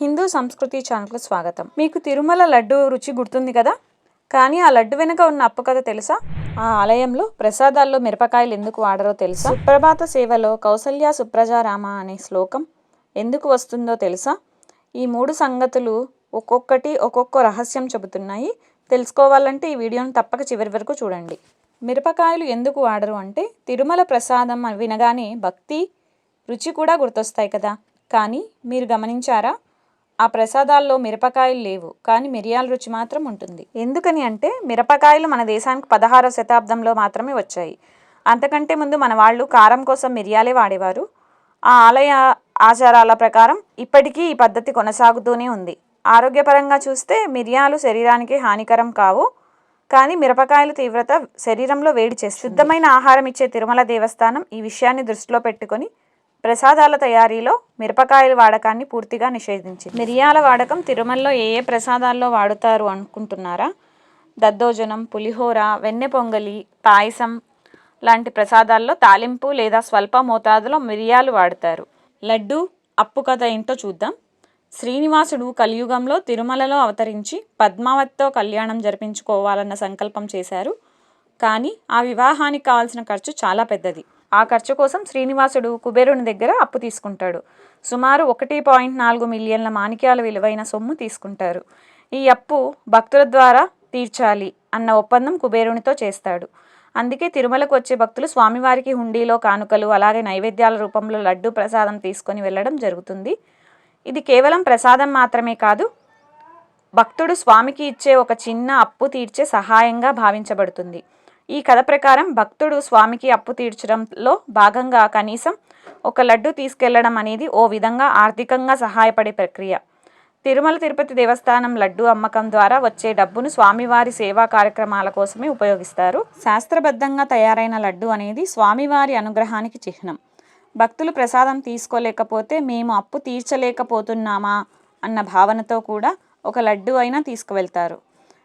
హిందూ సంస్కృతి ఛానల్కు స్వాగతం. మీకు తిరుమల లడ్డు రుచి గుర్తుంది కదా? కానీ ఆ లడ్డు వెనుక ఉన్న అప్పు కథ తెలుసా? ఆ ఆలయంలో ప్రసాదాల్లో మిరపకాయలు ఎందుకు వాడరో తెలుసా? సుప్రభాత సేవలో కౌసల్య సుప్రజారామ అనే శ్లోకం ఎందుకు వస్తుందో తెలుసా? ఈ మూడు సంగతులు ఒక్కొక్కటి ఒక్కొక్క రహస్యం చెబుతున్నాయి. తెలుసుకోవాలంటే ఈ వీడియోను తప్పక చివరి వరకు చూడండి. మిరపకాయలు ఎందుకు వాడరు అంటే తిరుమల ప్రసాదం వినగానే భక్తి రుచి కూడా గుర్తొస్తాయి కదా? కానీ మీరు గమనించారా? ఆ ప్రసాదాల్లో మిరపకాయలు లేవు కానీ మిరియాల రుచి మాత్రం ఉంటుంది. ఎందుకని అంటే మిరపకాయలు మన దేశానికి పదహారవ శతాబ్దంలో మాత్రమే వచ్చాయి. అంతకంటే ముందు మన వాళ్ళు కారం కోసం మిరియాలే వాడేవారు. ఆ ఆలయ ఆచారాల ప్రకారం ఇప్పటికీ ఈ పద్ధతి కొనసాగుతూనే ఉంది. ఆరోగ్యపరంగా చూస్తే మిరియాలు శరీరానికి హానికరం కావు కానీ మిరపకాయల తీవ్రత శరీరంలో వేడి చేస్తుంది. శుద్ధమైన ఆహారం ఇచ్చే తిరుమల దేవస్థానం ఈ విషయాన్ని దృష్టిలో పెట్టుకొని ప్రసాదాల తయారీలో మిరపకాయల వాడకాన్ని పూర్తిగా నిషేధించింది. మిరియాల వాడకం తిరుమలలో ఏ ఏ ప్రసాదాల్లో వాడుతారు అనుకుంటున్నారా? దద్దోజనం పులిహోర వెన్నె పొంగలి పాయసం లాంటి ప్రసాదాల్లో తాలింపు లేదా స్వల్ప మోతాదులో మిరియాలు వాడతారు. లడ్డు అప్పు కథ ఏంటో చూద్దాం. శ్రీనివాసుడు కలియుగంలో తిరుమలలో అవతరించి పద్మావతితో కళ్యాణం జరిపించుకోవాలన్న సంకల్పం చేశారు. కానీ ఆ వివాహానికి కావాల్సిన ఖర్చు చాలా పెద్దది. ఆ ఖర్చు కోసం శ్రీనివాసుడు కుబేరుని దగ్గర అప్పు తీసుకుంటాడు. సుమారు ఒకటి పాయింట్ నాలుగు మిలియన్ల మాణిక్యాల విలువైన సొమ్ము తీసుకుంటారు. ఈ అప్పు భక్తుల ద్వారా తీర్చాలి అన్న ఒప్పందం కుబేరునితో చేస్తాడు. అందుకే తిరుమలకు వచ్చే భక్తులు స్వామివారికి హుండీలో కానుకలు అలాగే నైవేద్యాల రూపంలో లడ్డు ప్రసాదం తీసుకొని వెళ్ళడం జరుగుతుంది. ఇది కేవలం ప్రసాదం మాత్రమే కాదు భక్తుడు స్వామికి ఇచ్చే ఒక చిన్న అప్పు తీర్చే సహాయంగా భావించబడుతుంది. ఈ కథ ప్రకారం భక్తుడు స్వామికి అప్పు తీర్చడంలో భాగంగా కనీసం ఒక లడ్డు తీసుకెళ్ళడం అనేది ఓ విధంగా ఆర్థికంగా సహాయపడే ప్రక్రియ. తిరుమల తిరుపతి దేవస్థానం లడ్డు అమ్మకం ద్వారా వచ్చే డబ్బును స్వామివారి సేవా కార్యక్రమాల కోసమే ఉపయోగిస్తారు. శాస్త్రబద్ధంగా తయారైన లడ్డు అనేది స్వామివారి అనుగ్రహానికి చిహ్నం. భక్తులు ప్రసాదం తీసుకోలేకపోతే మేము అప్పు తీర్చలేకపోతున్నామా అన్న భావనతో కూడా ఒక లడ్డు అయినా తీసుకువెళ్తారు.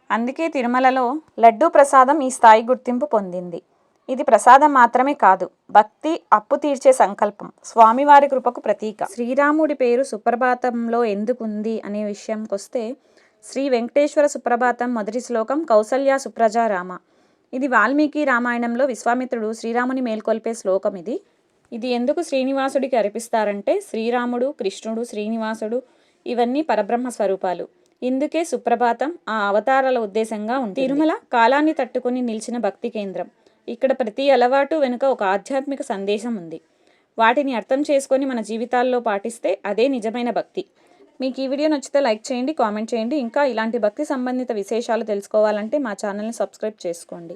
అందుకే తిరుమలలో లడ్డూ ప్రసాదం ఈ స్థాయి గుర్తింపు పొందింది. ఇది ప్రసాదం మాత్రమే కాదు భక్తి అప్పు తీర్చే సంకల్పం స్వామివారి కృపకు ప్రతీక. శ్రీరాముడి పేరు సుప్రభాతంలో ఎందుకుంది అనే విషయంకొస్తే శ్రీ వెంకటేశ్వర సుప్రభాతం మొదటి శ్లోకం కౌసల్య సుప్రజారామ. ఇది వాల్మీకి రామాయణంలో విశ్వామిత్రుడు శ్రీరాముని మేల్కొల్పే శ్లోకం ఇది. ఇది ఎందుకు శ్రీనివాసుడికి అర్పిస్తారంటే శ్రీరాముడు కృష్ణుడు శ్రీనివాసుడు ఇవన్నీ పరబ్రహ్మ స్వరూపాలు ఇందుకే సుప్రభాతం ఆ అవతారాల ఉద్దేశంగా ఉంది తిరుమల కాలాన్ని తట్టుకుని నిలిచిన భక్తి కేంద్రం. ఇక్కడ ప్రతి అలవాటు వెనుక ఒక ఆధ్యాత్మిక సందేశం ఉంది. వాటిని అర్థం చేసుకొని మన జీవితాల్లో పాటిస్తే అదే నిజమైన భక్తి. మీకు ఈ వీడియో నచ్చితే లైక్ చేయండి కామెంట్ చేయండి. ఇంకా ఇలాంటి భక్తి సంబంధిత విశేషాలు తెలుసుకోవాలంటే మా ఛానల్ని సబ్స్క్రైబ్ చేసుకోండి.